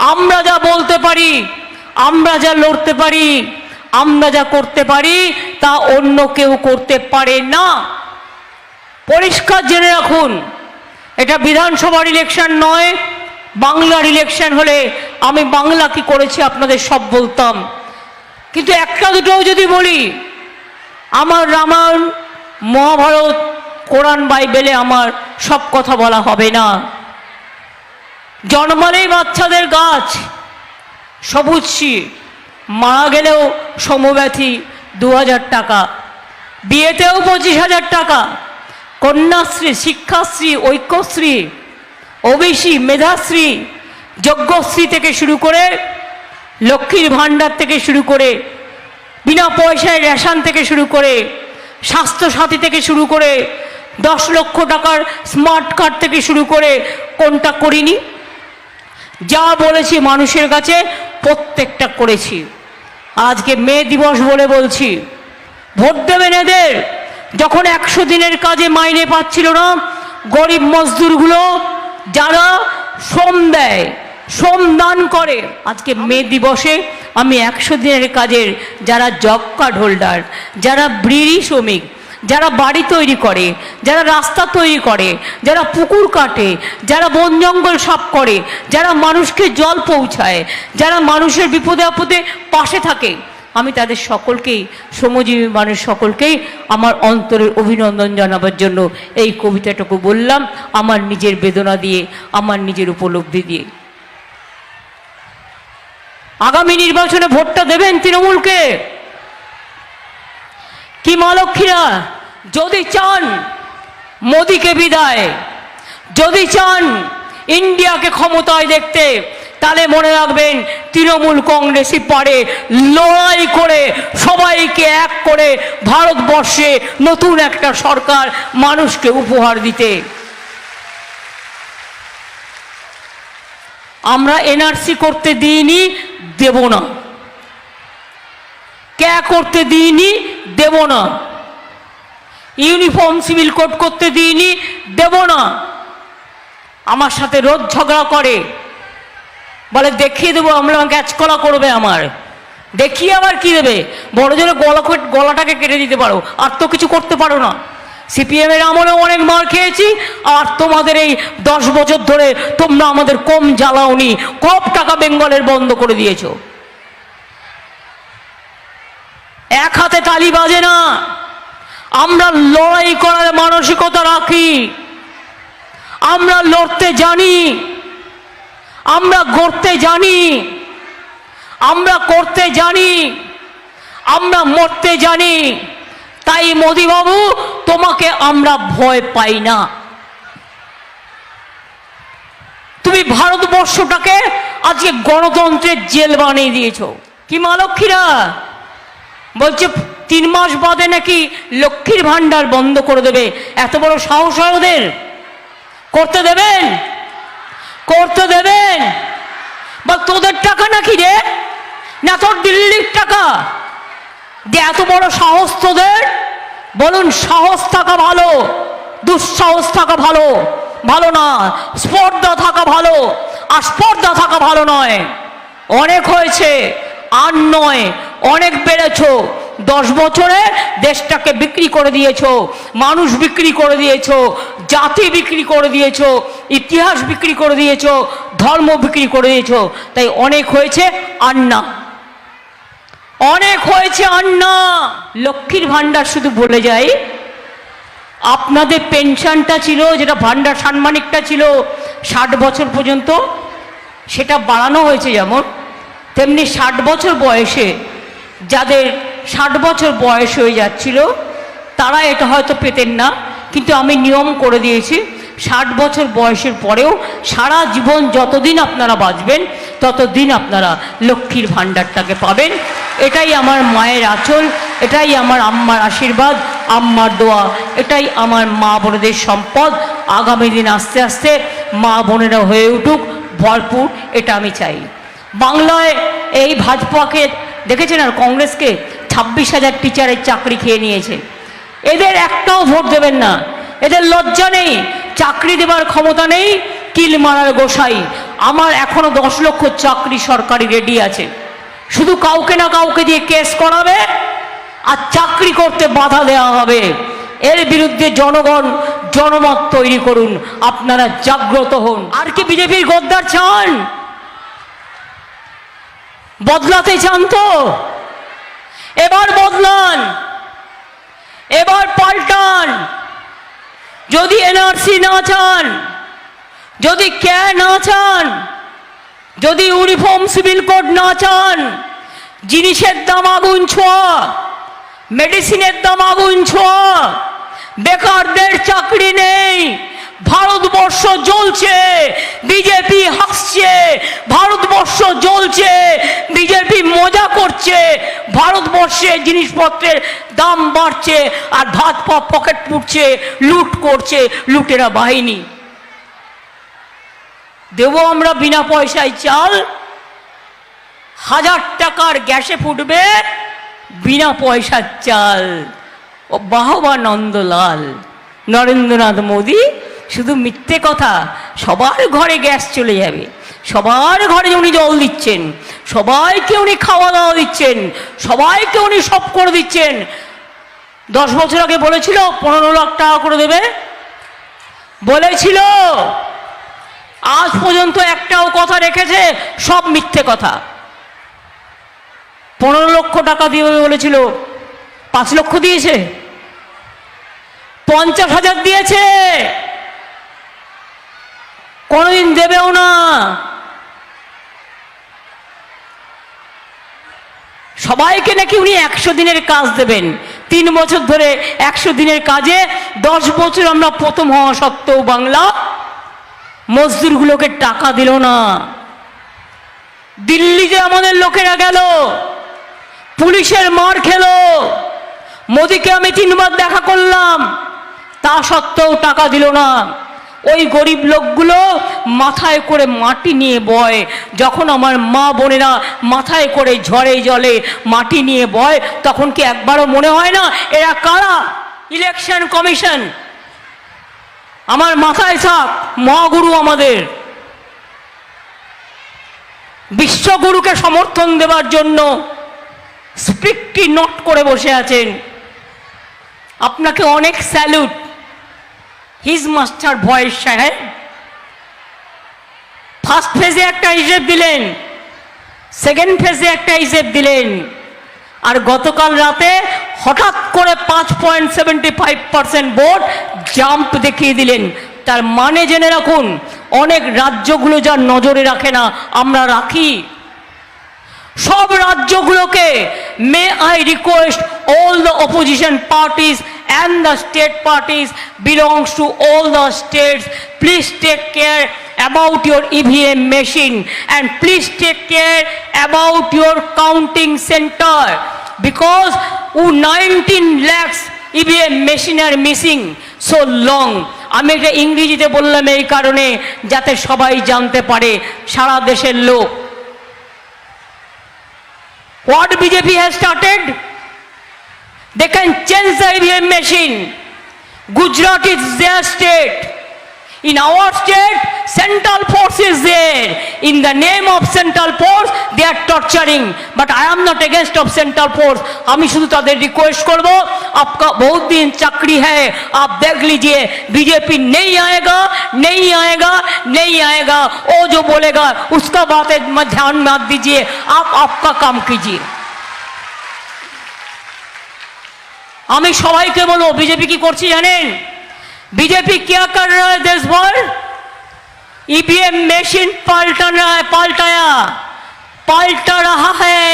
আমরা যা বলতে পারি, আমরা যা লড়তে পারি, আমরা যা করতে পারি, তা অন্য কেউ করতে পারে না। পরিষ্কার জেনে রাখুন, এটা বিধানসভার ইলেকশন নয়, বাংলার ইলেকশন হলে আমি বাংলা কি করেছি আপনাদের সব বলতাম। কিন্তু একটা দুটোও যদি বলি, আমার রামায়ণ, মহাভারত, কোরআন, বাইবেলে আমার সব কথা বলা হবে না। জন্মালেই বাচ্চাদের গাছ। সবুজ মারা গেলেও সমব্যথী দু হাজার টাকা। বিয়েতেও পঁচিশ হাজার টাকা। কন্যাশ্রী, শিক্ষাশ্রী, ঐক্যশ্রী, ওবিসি, মেধাশ্রী, যজ্ঞশ্রী থেকে শুরু করে লক্ষ্মীর ভাণ্ডার থেকে শুরু করে, বিনা পয়সায় রেশন থেকে শুরু করে, স্বাস্থ্যসাথী থেকে শুরু করে, দশ লক্ষ টাকার স্মার্ট কার্ড থেকে শুরু করে কোনটা করিনি? যা বলেছি মানুষের কাছে, প্রত্যেকটা করেছি। আজকে মে দিবস বলে বলছি। ভোট দেবেন এদের। যখন একশো দিনের কাজে মাইনে পাচ্ছিল না, গরিব মজদুরগুলো যারা শ্রম দেয়, শ্রম দান করে, আজকে মে দিবসে আমি একশো দিনের কাজের যারা জব কার্ড হোল্ডার যারা ব্রিড়ি শ্রমিক যারা বাড়ি তৈরি করে, যারা রাস্তা তৈরি করে, যারা পুকুর কাটে, যারা বন জঙ্গল সাফ করে, যারা মানুষকে জল পৌঁছায়, যারা মানুষের বিপদে আপদে পাশে থাকে, আমি তাদের সকলকেই, শ্রমজীবী মানুষ সকলকেই আমার অন্তরের অভিনন্দন জানাবার জন্য এই কবিতাটুকু বললাম, আমার নিজের বেদনা দিয়ে, আমার নিজের উপলব্ধি দিয়ে। আগামী নির্বাচনে ভোটটা দেবেন তৃণমূলকে। মা যদি চান মোদিকে বিদায়, যদি চান ইন্ডিয়াকে ক্ষমতায় দেখতে, তাহলে মনে রাখবেন তৃণমূল কংগ্রেসই পারে লড়াই করে, সবাইকে এক করে ভারতবর্ষে নতুন একটা সরকার মানুষকে উপহার দিতে। আমরা এনআরসি করতে দিইনি, দেব না। ক্যা করতে দিইনি দেব না। ইউনিফর্ম সিভিল কোড করতে দিইনি, দেব না। আমার সাথে রোজ ঝগড়া করে। বলে, দেখিয়ে দেবো আমরা গ্যাচকলা করবে আমার। দেখিয়ে আবার কি দেবে? বড় জোরে গলা গলাটাকে কেটে দিতে পারো। আর তো কিছু করতে পারো না। সিপিএম এর আমলেও অনেক মার খেয়েছি, আর তোমাদের এই দশ বছর ধরে তোমরা আমাদের কম জ্বালাওনি। কম টাকা বেঙ্গলের বন্ধ করে দিয়েছ। এক হাতে তালি বাজে না। আমরা লড়াই করার মানসিকতা রাখি। আমরা লড়তে জানি। আমরা গড়তে জানি। আমরা করতে জানি। আমরা মরতে জানি। তাই মোদিবাবু, তোমাকে আমরা ভয় পাই না। তুমি ভারতবর্ষটাকে আজকে গণতন্ত্রের জেল বানিয়ে দিয়েছ। কি মা লক্ষ্মীরা? বলছে, তিন মাস বাদে নাকি লক্ষ্মীর ভাণ্ডার বন্ধ করে দেবে। এত বড় সাহস ওদের। করতে দেবেন? করতে দেবেন? বা তোদের টাকা নাকি রে? না তোর দিল্লির টাকা? যে এত বড় সাহস তোদের? বলুন, সাহস থাকা ভালো, দুঃসাহস থাকা ভালো ভালো না, স্পর্ধা থাকা ভালো, আর স্পর্ধা থাকা ভালো নয়। অনেক হয়েছে, আর নয় অনেক বেড়েছো। দশ বছরে দেশটাকে বিক্রি করে দিয়েছ, মানুষ বিক্রি করে দিয়েছ, জাতি বিক্রি করে দিয়েছ, ইতিহাস বিক্রি করে দিয়েছ, ধর্ম বিক্রি করে দিয়েছ। তাই অনেক হয়েছে আর না অনেক হয়েছে আন্না। লক্ষ্মীর ভাণ্ডার শুধু বলে যাই। আপনাদের পেনশনটা ছিল, যেটা ভাণ্ডার সাম্মানিকটা ছিল, ষাট বছর পর্যন্ত, সেটা বাড়ানো হয়েছে যেমন, তেমনি ষাট বছর বয়সে যাদের ষাট বছর বয়স হয়ে যাচ্ছিল, তারা এটা হয়তো পেতেন না, কিন্তু আমি নিয়ম করে দিয়েছি, ষাট বছর বয়সের পরেও সারা জীবন যতদিন আপনারা বাঁচবেন, ততদিন আপনারা লক্ষ্মীর ভাণ্ডারটাকে পাবেন। এটাই আমার মায়ের আঁচল, এটাই আমার আম্মার আশীর্বাদ, আম্মার দোয়া, এটাই আমার মা বোনেদের সম্পদ। আগামী দিন আস্তে আস্তে মা বোনেরা হয়ে উঠুক, ভরপুর, এটা আমি চাই। বাংলায় এই ভাজপাকে দেখেছেন আর কংগ্রেসকে ছাব্বিশ হাজার টিচারের চাকরি খেয়ে নিয়েছে। এদের একটাও ভোট দেবেন না। এদের লজ্জা নেই। চাকরি দেবার ক্ষমতা নেই। কিল মারার গোসাই। আমার এখনও দশ লক্ষ চাকরি সরকারি রেডি আছে। শুধু কাউকে না কাউকে দিয়ে কেস করাবে আর চাকরি করতে বাধা দেওয়া হবে। এর বিরুদ্ধে জনগণ জনমত তৈরি করুন। আপনারা জাগ্রত হন। আর কি বিজেপির গদ্দার চান? বদলাতে চান তো এবার বদলান। এবার পাল্টান। যদি এনআরসি না চান, যদি কে না চান, যদি ইউনিফর্ম সিভিল কোড না চান, জিনিসের দাম আগুন ছোঁয়া মেডিসিনের দাম আগুন ছোঁয়া, বেকারদের চাকরি নেই। ভারতবর্ষ জ্বলছে, বিজেপি হাসছে, ভারতবর্ষ জ্বলছে, বিজেপি মজা করছে, ভারতবর্ষে জিনিসপত্রের দাম বাড়ছে আর ভাত পকেট পুড়ছে, লুট করছে লুটেরা বাহিনী। দেব আমরা বিনা পয়সায় চাল, হাজার টাকার গ্যাসে ফুটবে বিনা পয়সার চাল। ও বাহবা নন্দলাল, নরেন্দ্রনাথ মোদী শুধু মিথ্যে কথা, সবার ঘরে গ্যাস চলে যাবে। সবার ঘরে উনি জল দিচ্ছেন, সবাইকে উনি খাওয়া দাওয়া দিচ্ছেন, সবাইকে উনি সব করে দিচ্ছেন। দশ বছর আগে বলেছিল, পনেরো লাখ টাকা করে দেবে। বলেছিল, আজ পর্যন্ত একটাও কথা রেখেছে, সব মিথ্যে কথা। পনেরো লক্ষ টাকা দিয়ে বলেছিল, পাঁচ লক্ষ দিয়েছে, পঞ্চাশ হাজার দিয়েছে। কোনোদিন দেবেও না। সবাইকে নাকি উনি একশো দিনের কাজ দেবেন। তিন বছর ধরে একশো দিনের কাজে, দশ বছর আমরা প্রথম হওয়া সত্ত্বেও বাংলা মজদুরগুলোকে টাকা দিল না। দিল্লিতে আমাদের লোকেরা গেল, পুলিশের মার খেলো, মোদিকে আমি তিনবার দেখা করলাম, তা সত্ত্বেও টাকা দিল না। ওই গরিব লোকগুলো মাথায় করে মাটি নিয়ে বয়। যখন আমার মা বোনেরা মাথায় করে ঝড়ে জলে মাটি নিয়ে বয়, তখন কি একবারও মনে হয় না এরা কারা? Election commission. আমার মাথায় থাক, মহাগুরু আমাদের। বিশ্বগুরুকে সমর্থন দেওয়ার জন্য স্পিকটি নোট করে বসে আছেন। আপনাকে অনেক স্যালুট। হিজ মাস্টার ভয়েস সাহেব ফার্স্ট ফেজে একটা হিসেব দিলেন সেকেন্ড ফেজে একটা হিসেব দিলেন, আর গতকাল রাতে হঠাৎ করে পাঁচ point seventy five percent vote jump দেখিয়ে দিলেন। তার মানে জেনে রাখুন, অনেক রাজ্যগুলো যা নজরে রাখে না, আমরা রাখি। সব রাজ্যগুলোকে may I request all the opposition parties and the state parties belongs to all the states please take care about your EVM machine and please take care about your counting center because 19 lakhs EVM machine are missing so long আমি এটা ইংরেজিতে বললাম এই কারণে যাতে সবাই জানতে পারে সারা দেশের লোক What BJP has started? They can change the EVM machine. Gujarat is their state. In our state, central force is there. In the name of central force, they are torturing. But I am not against of central force. আমি শুধু তাদের request করব आपका बहुत दिन चाकरी है आप देख लीजिए बीजेपी नहीं आएगा नहीं आएगा नहीं आएगा वो जो बोलेगा उसका बात में ध्यान मत दीजिए आप आपका काम कीजिए আমি সবাইকে বলবো বিজেপি কি করছে জানেন बीजेपी क्या कर रहा है देश भर ईवीएम मशीन पलटना है पलटाया पलट रहा है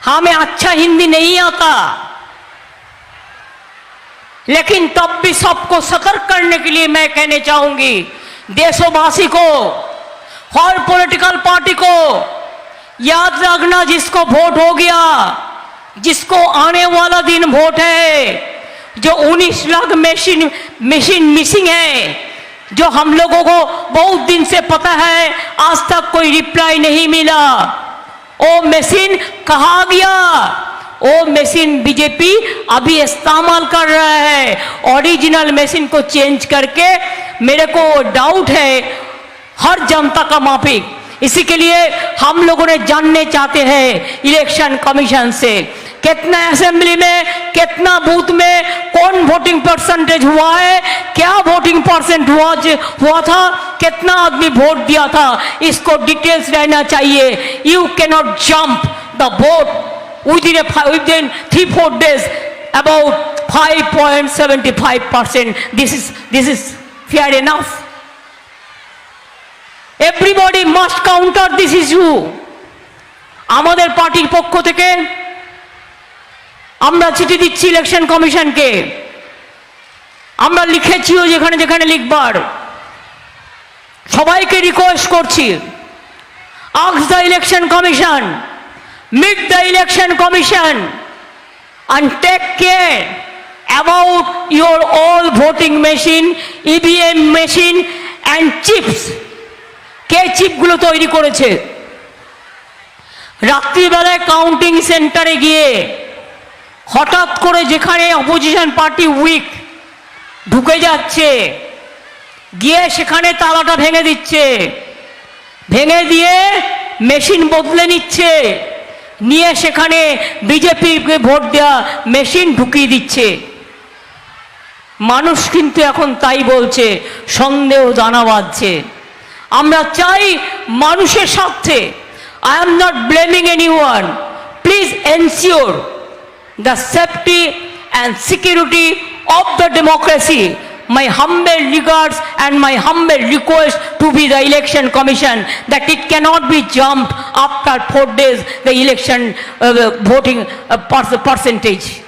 हमें अच्छा हिंदी नहीं आता लेकिन तब भी सबको सतर्क करने के लिए मैं कहने चाहूंगी देशवासी को हर पॉलिटिकल पार्टी को याद रखना जिसको वोट हो गया जिसको आने वाला दिन वोट है, जो 19 लाख मशीन मशीन मिसिंग है, जो हम लोगों को बहुत दिन से पता है, आज तक कोई रिप्लाई नहीं मिला। वो मशीन कहा गया? वो मशीन बीजेपी अभी इस्तेमाल कर रहा है। ओरिजिनल मशीन को चेंज करके मेरे को डाउट है, हर जनता का माफिक इसी के लिए हम लोगों ने जानने चाहते हैं इलेक्शन कमीशन से। कितना असेंबली में कितना बूथ में कौन वोटिंग परसेंटेज हुआ है क्या वोटिंग परसेंट हुआ हुआ था कितना आदमी वोट दिया था इसको डिटेल्स रहना चाहिए you cannot jump the vote within a fi- within three four days about 5.75 percent this is this is fair enough everybody must counter this issue আমাদের পার্টির পক্ষ থেকে আমরা চিঠি দিচ্ছি ইলেকশন কমিশনকে। আমরা লিখেছিও যেখানে যেখানে লিখবার। সবাইকে রিকোয়েস্ট করছি। আক্স the election commission meet the election commission and take care about your all voting machine EVM machine and chips কে চিপগুলো তৈরি করেছে? রাত্রিবেলায় কাউন্টিং সেন্টারে গিয়ে হঠাৎ করে যেখানে অপোজিশন পার্টি উইক ঢুকে যাচ্ছে। গিয়ে সেখানে তালাটা ভেঙে দিচ্ছে। ভেঙে দিয়ে মেশিন বদলে নিচ্ছে। নিয়ে সেখানে বিজেপিকে ভোট দেওয়া মেশিন ঢুকিয়ে দিচ্ছে। মানুষ কিন্তু এখন তাই বলছে, সন্দেহ দানা বাঁধছে। আমরা চাই মানুষের স্বার্থে। I am not blaming anyone please ensure the safety and security of the democracy. My humble regards and my humble request to be the election commission that it cannot be jumped after four days the election uh, voting uh, perc- percentage.